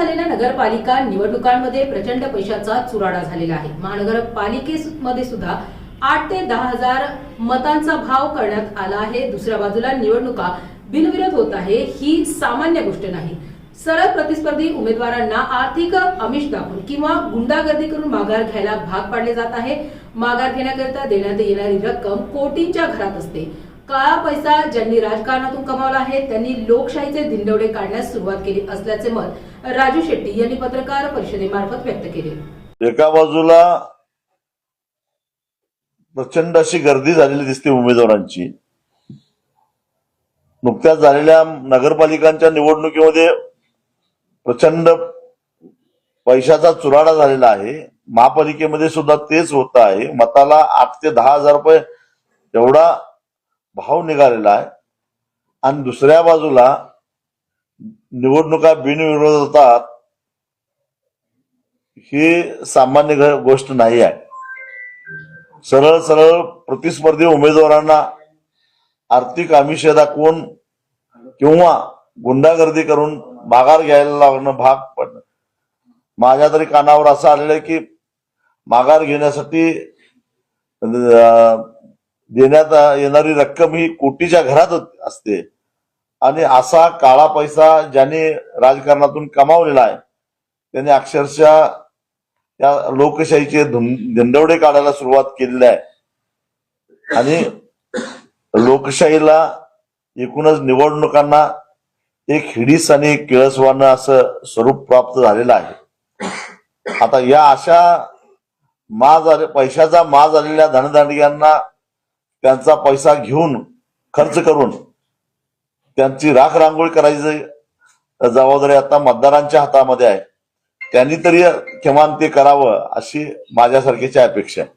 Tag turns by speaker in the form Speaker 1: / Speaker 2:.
Speaker 1: झालेल्या नगरपालिका निवडणुकांमध्ये प्रचंड पैशाचा चुराडा झालेला आहे. महानगरपालिकेमध्ये सुद्धा आठ ते दहा हजार मतांचा भाव करण्यात आला आहे. दुसऱ्या बाजूला निवडणुका बिनविरोध होत आहे ही सामान्य गोष्ट नाही. सरळ प्रतिस्पर्धी उमेदवारांना आर्थिक अमिष दाखवून किंवा गुंडागर्दी करून माघार घ्यायला भाग पाडले जात आहे. माघार घेण्याकरिता देण्यात येणारी रक्कम कोटींच्या घरात असते. काळा पैसा ज्यांनी राजकारणातून कमावला आहे त्यांनी लोकशाहीचे धिंडवडे काढण्यास सुरुवात केली असल्याचे मत राजू शेट्टी यांनी पत्रकार परिषदेमार्फत व्यक्त केले.
Speaker 2: एका बाजूला प्रचंड अशी गर्दी झालेली दिसते उमेदवारांची. नुकत्याच झालेल्या नगरपालिकांच्या निवडणुकीमध्ये प्रचंड पैशाचा चुराडा झालेला आहे. महापालिकेमध्ये सुद्धा तेच होत आहे. मताला आठ ते दहा हजार रुपये एवढा भाव निघालेला आहे. आणि दुसऱ्या बाजूला निवडणुका बिनविरोध होतात ही सामान्य गोष्ट नाही आहे. सरळ सरळ प्रतिस्पर्धी उमेदवारांना आर्थिक आमिष दाखवून किंवा गुंडागर्दी करून माघार घ्यायला लागणं भाग पडणं माझ्या तरी कानावर असं आलेलं आहे की माघार घेण्यासाठी देण्यात येणारी रक्कम ही कोटीच्या घरात असते. आणि असा काळा पैसा ज्याने राजकारणातून कमावलेला आहे त्याने अक्षरशः त्या लोकशाहीचे धुं- काढायला सुरुवात केलेली आहे. आणि लोकशाहीला एकूणच निवडणुकांना एक हिडीस आणि किळसवानं असं स्वरूप प्राप्त झालेलं आहे. आता या अशा मा पैशाचा मा झालेल्या धनदांडग्यांना त्यांचा पैसा घेऊन खर्च करून त्यांची राख रांगोळी करायची जबाबदारी आता मतदारांच्या हातामध्ये आहे. त्यांनी तरी किमान ते करावं अशी माझ्यासारखीची अपेक्षा आहे.